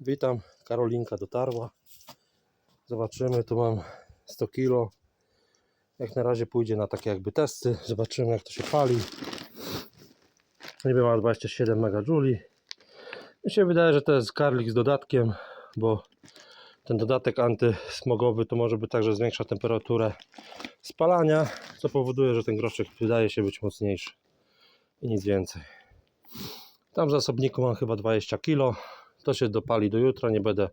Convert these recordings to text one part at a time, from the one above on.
Witam, Karolinka dotarła. Zobaczymy, tu mam 100 kg. Jak na razie pójdzie na takie jakby testy. Zobaczymy jak to się pali. Niby ma 27 MJ. Mi się wydaje, że to jest karlik z dodatkiem, bo ten dodatek antysmogowy to może być tak, że zwiększa temperaturę spalania, co powoduje, że ten groszek wydaje się być mocniejszy i nic więcej. Tam w zasobniku mam chyba 20 kg. To się dopali do jutra. Nie będę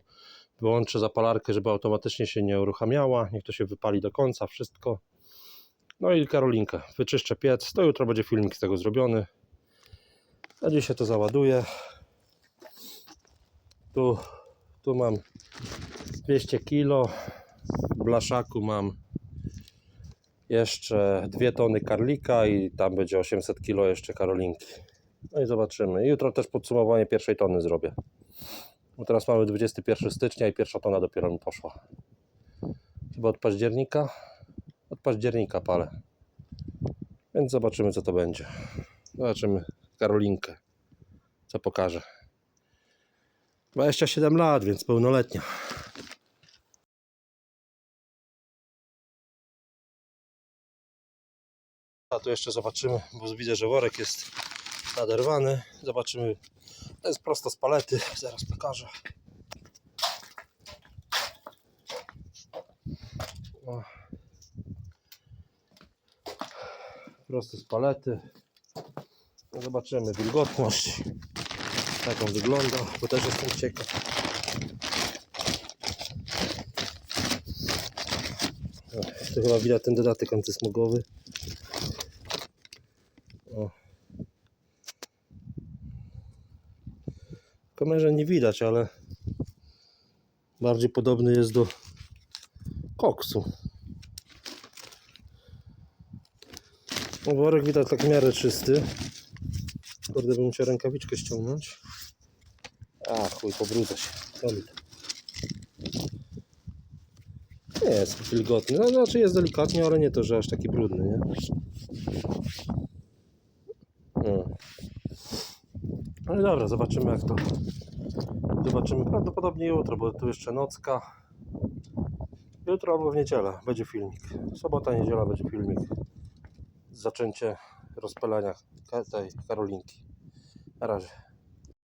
wyłączę zapalarkę, żeby automatycznie się nie uruchamiała. Niech to się wypali do końca, wszystko. No i Karolinkę. Wyczyszczę piec. To jutro będzie filmik z tego zrobiony. A dzisiaj to załaduję. Tu, tu mam 200 kg. W blaszaku mam jeszcze 2 tony karlika i tam będzie 800 kg jeszcze karolinki. No i zobaczymy. Jutro też podsumowanie pierwszej tony zrobię. Bo teraz mamy 21 stycznia i pierwsza tona dopiero mi poszła. Chyba od października? Od października palę. Więc zobaczymy co to będzie. Zobaczymy Karolinkę. Co pokaże. 27 lat, więc pełnoletnia. A tu jeszcze zobaczymy, bo widzę, że worek jest naderwany. Zobaczymy. To jest prosto z palety. Zaraz pokażę. O. Prosto z palety. No Zobaczymy wilgotność. Jak on wygląda, bo też jestem ciekaw. O, Tu chyba widać ten dodatek antysmogowy. Kamerze nie widać, ale bardziej podobny jest do koksu. No, worek widać tak w miarę czysty. Kurde, bym musiał rękawiczkę ściągnąć. A, chuj, pobrudzę się. Nie jest wilgotny. No, znaczy jest delikatnie, ale nie to, że aż taki brudny, nie? Ale dobra, zobaczymy jak to. Zobaczymy prawdopodobnie jutro, bo tu jeszcze nocka. Jutro albo w niedzielę będzie filmik. Sobota, niedziela będzie filmik. Zaczęcie rozpalania tej Karolinki. Na razie.